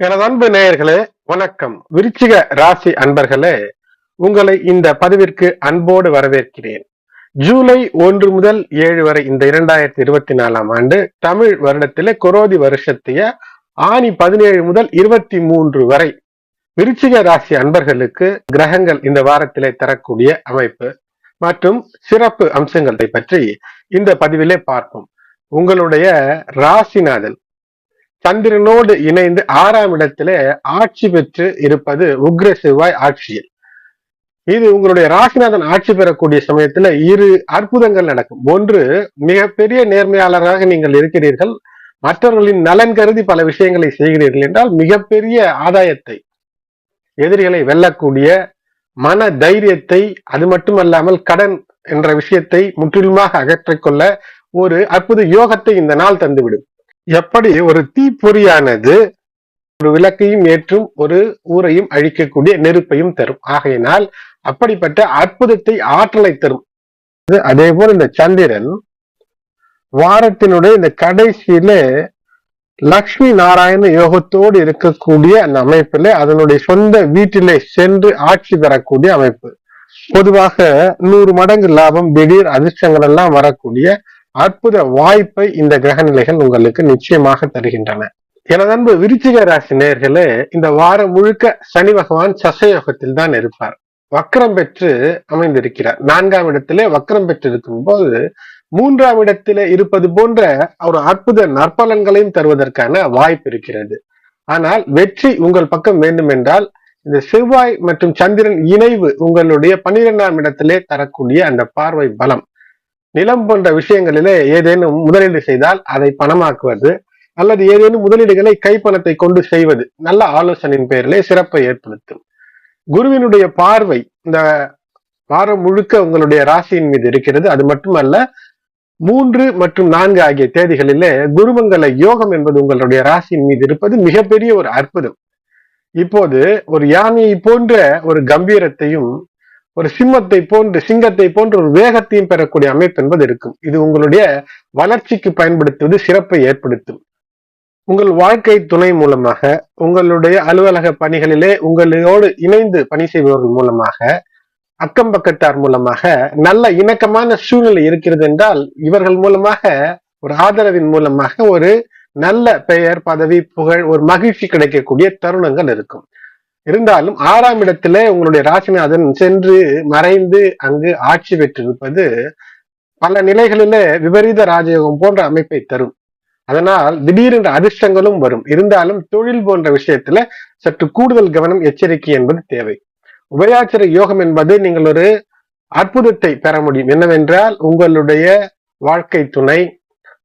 எனது அன்பு நேயர்களே வணக்கம். விருச்சிக ராசி அன்பர்களே உங்களை இந்த பதிவிற்கு அன்போடு வரவேற்கிறேன். ஜூலை ஒன்று முதல் ஏழு வரை இந்த இரண்டாயிரத்தி இருபத்தி நாலாம் ஆண்டு தமிழ் வருடத்திலே குரோதி வருஷத்திய ஆணி பதினேழு முதல் இருபத்தி மூன்று வரை விருச்சிக ராசி அன்பர்களுக்கு கிரகங்கள் இந்த வாரத்திலே தரக்கூடிய அமைப்பு மற்றும் சிறப்பு அம்சங்களை பற்றி இந்த பதிவிலே பார்ப்போம். உங்களுடைய ராசிநாதன் சந்திரனோடு இணைந்து ஆறாம் இடத்திலே ஆட்சி பெற்று இருப்பது உக்ர செவ்வாய் ஆட்சியில். இது உங்களுடைய ராசிநாதன் ஆட்சி பெறக்கூடிய சமயத்துல இரு அற்புதங்கள் நடக்கும். ஒன்று மிகப்பெரிய நேர்மையாளராக நீங்கள் இருக்கிறீர்கள். மற்றவர்களின் நலன் கருதி பல விஷயங்களை செய்கிறீர்கள் என்றால் மிகப்பெரிய ஆதாயத்தை எதிரிகளை வெல்லக்கூடிய மன தைரியத்தை அது மட்டுமல்லாமல் கடன் என்ற விஷயத்தை முற்றிலுமாக அகற்றிக்கொள்ள ஒரு அற்புத யோகத்தை இந்த நாள் தந்துவிடும். எப்படி ஒரு தீப்பொறியானது ஒரு விளக்கையும் ஏற்றும் ஒரு ஊரையும் அழிக்கக்கூடிய நெருப்பையும் தரும். ஆகையினால் அப்படிப்பட்ட அற்புதத்தை ஆற்றலை தரும். அதே போல் இந்த சந்திரன் வாரத்தினுடைய இந்த கடைசியில லக்ஷ்மி நாராயண யோகத்தோடு இருக்கக்கூடிய அந்த அமைப்பிலே அதனுடைய சொந்த வீட்டிலே சென்று ஆட்சி பெறக்கூடிய அமைப்பு. பொதுவாக நூறு மடங்கு லாபம் திடீர் அதிர்ஷ்டங்கள் எல்லாம் வரக்கூடிய அற்புத வாய்ப்பை இந்த கிரக நிலைகள் உங்களுக்கு நிச்சயமாக தருகின்றன. எனது அன்பு விருச்சிக ராசி நேர்களே இந்த வாரம் முழுக்க சனி பகவான் சசயோகத்தில் தான் இருப்பார். வக்கரம் பெற்று அமைந்திருக்கிறார். நான்காம் இடத்திலே வக்கரம் பெற்று இருக்கும் போது மூன்றாம் இடத்திலே இருப்பது போன்ற ஒரு அற்புத நற்பலன்களையும் தருவதற்கான வாய்ப்பு இருக்கிறது. ஆனால் வெற்றி உங்கள் பக்கம் வேண்டும் என்றால் இந்த செவ்வாய் மற்றும் சந்திரன் இணைவு உங்களுடைய பன்னிரெண்டாம் இடத்திலே தரக்கூடிய அந்த பார்வை பலம். நிலம் போன்ற விஷயங்களிலே ஏதேனும் முதலீடு செய்தால் அதை பணமாக்குவது அல்லது ஏதேனும் முதலீடுகளை கைப்பணத்தை கொண்டு செய்வது. நல்ல ஆலோசனையின் பெயரிலே சிறப்பை ஏற்படுத்தும். குருவினுடைய பார்வை இந்த வாரம் முழுக்க உங்களுடைய ராசியின் மீது இருக்கிறது. அது மட்டுமல்ல மூன்று மற்றும் நான்கு ஆகிய தேதிகளிலே குருமங்கல யோகம் என்பது உங்களுடைய ராசியின் மீது இருப்பது மிகப்பெரிய ஒரு அற்புதம். இப்போது ஒரு யானையை போன்ற ஒரு கம்பீரத்தையும் ஒரு சிம்மத்தை போன்று சிங்கத்தை போன்ற ஒரு வேகத்தையும் பெறக்கூடிய அமைப்பு என்பது இருக்கும். இது உங்களுடைய வளர்ச்சிக்கு பயன்படுத்துவது சிறப்பை ஏற்படுத்தும். உங்கள் வாழ்க்கை துணை மூலமாக உங்களுடைய அலுவலக பணிகளிலே உங்களோடு இணைந்து பணி செய்பவர்கள் மூலமாக அக்கம் பக்கத்தார் மூலமாக நல்ல இணக்கமான சூழ்நிலை இருக்கிறது என்றால் இவர்கள் மூலமாக ஒரு ஆதரவின் மூலமாக ஒரு நல்ல பெயர் பதவி புகழ் ஒரு மகிழ்ச்சி கிடைக்கக்கூடிய தருணங்கள் இருக்கும். இருந்தாலும் ஆறாம் இடத்துல உங்களுடைய ராசிநாதன் சென்று மறைந்து அங்கு ஆட்சி பெற்றிருப்பது பல நிலைகளிலே விபரீத ராஜயோகம் போன்ற அமைப்பை தரும். அதனால் திடீரென்ற அதிர்ஷ்டங்களும் வரும். இருந்தாலும் தொழில் போன்ற விஷயத்துல சற்று கூடுதல் கவனம் எச்சரிக்கை என்பது தேவை. உபயாச்சர யோகம் என்பது நீங்கள் ஒரு அற்புதத்தை பெற முடியும். என்னவென்றால் உங்களுடைய வாழ்க்கை துணை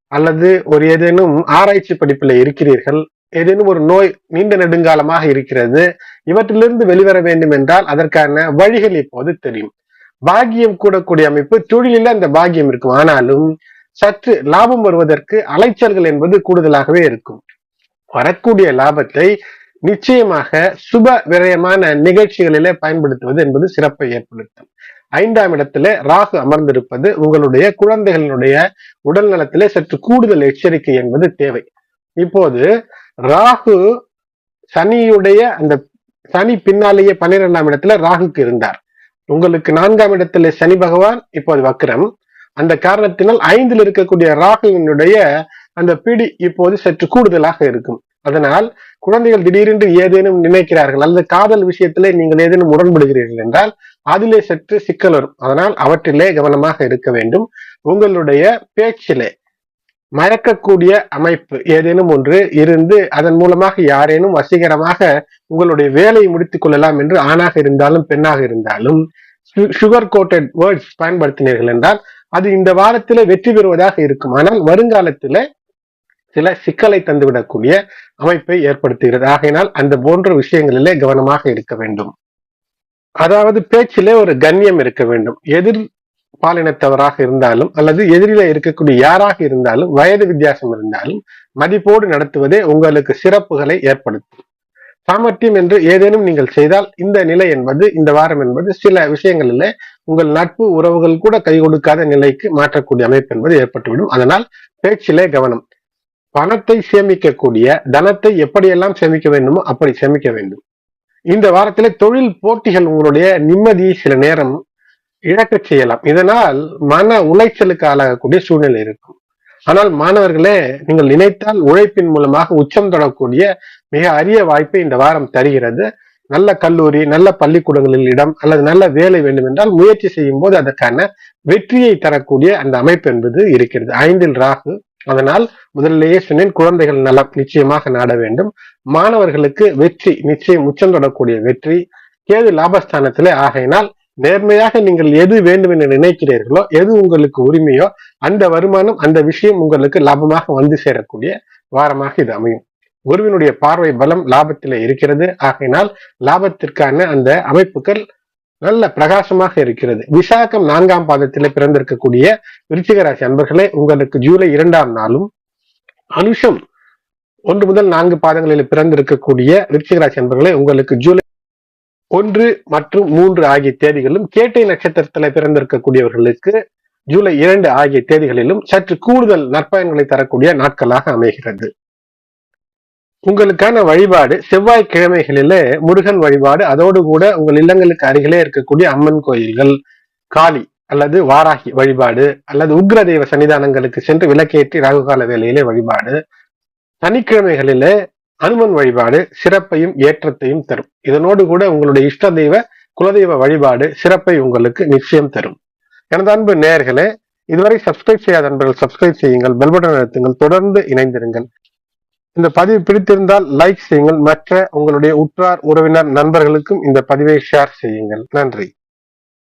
அல்லது ஒரு ஏதேனும் ஆராய்ச்சி படிப்பில் இருக்கிறீர்கள். ஏதேனும் ஒரு நோய் நீண்ட நெடுங்காலமாக இருக்கிறது இவற்றிலிருந்து வெளிவர வேண்டும் என்றால் அதற்கான வழிகள் இப்போது தெரியும். பாகியம் கூடக்கூடிய அமைப்பு தொழிலில் அந்த பாகியம் இருக்கும். ஆனாலும் சற்று லாபம் வருவதற்கு அலைச்சல்கள் என்பது கூடுதலாகவே இருக்கும். வரக்கூடிய லாபத்தை நிச்சயமாக சுப விரயமான நிகழ்ச்சிகளிலே பயன்படுத்துவது என்பது சிறப்பை ஏற்படுத்தும். ஐந்தாம் இடத்துல ராகு அமர்ந்திருப்பது உங்களுடைய குழந்தைகளினுடைய உடல் நலத்திலே சற்று கூடுதல் எச்சரிக்கை என்பது தேவை. இப்போது ராகு சனியுடைய அந்த சனி பின்னாலேயே பன்னிரெண்டாம் இடத்துல ராகுக்கு இருந்தார். உங்களுக்கு நான்காம் இடத்துல சனி பகவான் இப்போது வக்ரம். அந்த காரணத்தினால் ஐந்தில் இருக்கக்கூடிய ராகுவினுடைய அந்த பிடி இப்போது சற்று கூடுதலாக இருக்கும். அதனால் குழந்தைகள் திடீரென்று ஏதேனும் நினைக்கிறார்கள் அல்லது காதல் விஷயத்திலே நீங்கள் ஏதேனும் உடன்படுகிறீர்கள் என்றால் அதிலே சற்று சிக்கல் வரும். அதனால் அவற்றிலே கவனமாக இருக்க வேண்டும். உங்களுடைய பேச்சிலே மயக்கக்கூடிய அமைப்பு ஏதேனும் ஒன்று இருந்து அதன் மூலமாக யாரேனும் வசீகரமாக உங்களுடைய வேலையை முடித்துக் கொள்ளலாம் என்று ஆணாக இருந்தாலும் பெண்ணாக இருந்தாலும் சுகர் கோட்டட் வேர்ட்ஸ் பயன்படுத்தினீர்கள் என்றால் அது இந்த வாரத்திலே வெற்றி பெறுவதாக இருக்கும். ஆனால் வருங்காலத்தில சில சிக்கலை தந்துவிடக்கூடிய அமைப்பை ஏற்படுத்துகிறது. ஆகையினால் அந்த போன்ற விஷயங்களிலே கவனமாக இருக்க வேண்டும். அதாவது பேச்சிலே ஒரு கண்ணியம் இருக்க வேண்டும். எதிர் பாலினத்தவராக இருந்தாலும் அல்லது எதிரில இருக்கக்கூடிய யாராக இருந்தாலும் வயது வித்தியாசம் இருந்தாலும் மதிப்போடு நடத்துவதே உங்களுக்கு சிறப்புகளை ஏற்படுத்தும். சாமர்த்தியம் என்று ஏதேனும் நீங்கள் செய்தால் இந்த நிலை என்பது இந்த வாரம் என்பது சில விஷயங்களில் உங்கள் நட்பு உறவுகள் கூட கை கொடுக்காத நிலைக்கு மாற்றக்கூடிய அமைப்பு என்பது ஏற்பட்டுவிடும். அதனால் பேச்சிலே கவனம். பணத்தை சேமிக்கக்கூடிய தனத்தை எப்படியெல்லாம் சேமிக்க வேண்டுமோ அப்படி சேமிக்க வேண்டும். இந்த வாரத்திலே தொழில் போட்டிகள் உங்களுடைய நிம்மதியை சில நேரம் இழக்கச் செய்யலாம். இதனால் மன உளைச்சலுக்கு ஆளாகக்கூடிய சூழ்நிலை இருக்கும். ஆனால் மாணவர்களே நீங்கள் நினைத்தால் உழைப்பின் மூலமாக உச்சம் தொடக்கூடிய மிக அரிய வாய்ப்பை இந்த வாரம் தருகிறது. நல்ல கல்லூரி நல்ல பள்ளிக்கூடங்களில் இடம் அல்லது நல்ல வேலை வேண்டும் என்றால் முயற்சி செய்யும் போது அதற்கான வெற்றியை தரக்கூடிய அந்த அமைப்பு என்பது இருக்கிறது. ஐந்தில் ராகு. அதனால் முதலிலேயே சொன்னேன் குழந்தைகள் நலம் நிச்சயமாக நாட வேண்டும். மாணவர்களுக்கு வெற்றி நிச்சயம் உச்சம் தொடரக்கூடிய வெற்றி. கேது லாபஸ்தானத்திலே ஆகையினால் நேர்மையாக நீங்கள் எது வேண்டும் என்று நினைக்கிறீர்களோ எது உங்களுக்கு உரிமையோ அந்த வருமானம் அந்த விஷயம் உங்களுக்கு லாபமாக வந்து சேரக்கூடிய வாரமாக இது அமையும். குருவினுடைய பார்வை பலம் லாபத்தில் இருக்கிறது. ஆகையினால் லாபத்திற்கான அந்த அமைப்புகள் நல்ல பிரகாசமாக இருக்கிறது. விசாகம் நான்காம் பாதத்தில் பிறந்திருக்கக்கூடிய விருச்சிகராசி அன்பர்களே உங்களுக்கு ஜூலை இரண்டாம் நாளும் அனுஷம் ஒன்று முதல் நான்கு பாதங்களில் பிறந்திருக்கக்கூடிய விருச்சிகராசி அன்பர்களே உங்களுக்கு ஜூலை ஒன்று மற்றும் மூன்று ஆகிய தேதிகளும் கேட்டை நட்சத்திரத்தில் பிறந்திருக்கக்கூடியவர்களுக்கு ஜூலை இரண்டு ஆகிய தேதிகளிலும் சற்று கூடுதல் நற்பயன்களை தரக்கூடிய நாட்களாக அமைகிறது. உங்களுக்கான வழிபாடு செவ்வாய்க்கிழமைகளிலே முருகன் வழிபாடு அதோடு கூட உங்கள் இல்லங்களுக்கு அருகிலே இருக்கக்கூடிய அம்மன் கோயில்கள் காளி அல்லது வாராகி வழிபாடு அல்லது உக்ர தெய்வ சன்னிதானங்களுக்கு சென்று விளக்கேற்றி ராகுகால வேலையிலே வழிபாடு. சனிக்கிழமைகளிலே அனுமன் வழிபாடு சிறப்பையும் ஏற்றத்தையும் தரும். இதனோடு கூட உங்களுடைய இஷ்ட தெய்வ குலதெய்வ வழிபாடு சிறப்பை உங்களுக்கு நிச்சயம் தரும். எனது அன்பு நேர்களே இதுவரை சப்ஸ்கிரைப் செய்யாத நண்பர்கள் சப்ஸ்கிரைப் செய்யுங்கள் பெல் பட்டன் அழுத்துங்கள் தொடர்ந்து இணைந்திருங்கள். இந்த பதிவு பிடித்திருந்தால் லைக் செய்யுங்கள் மற்ற உங்களுடைய உற்றார் உறவினர் நண்பர்களுக்கும் இந்த பதிவை ஷேர் செய்யுங்கள். நன்றி.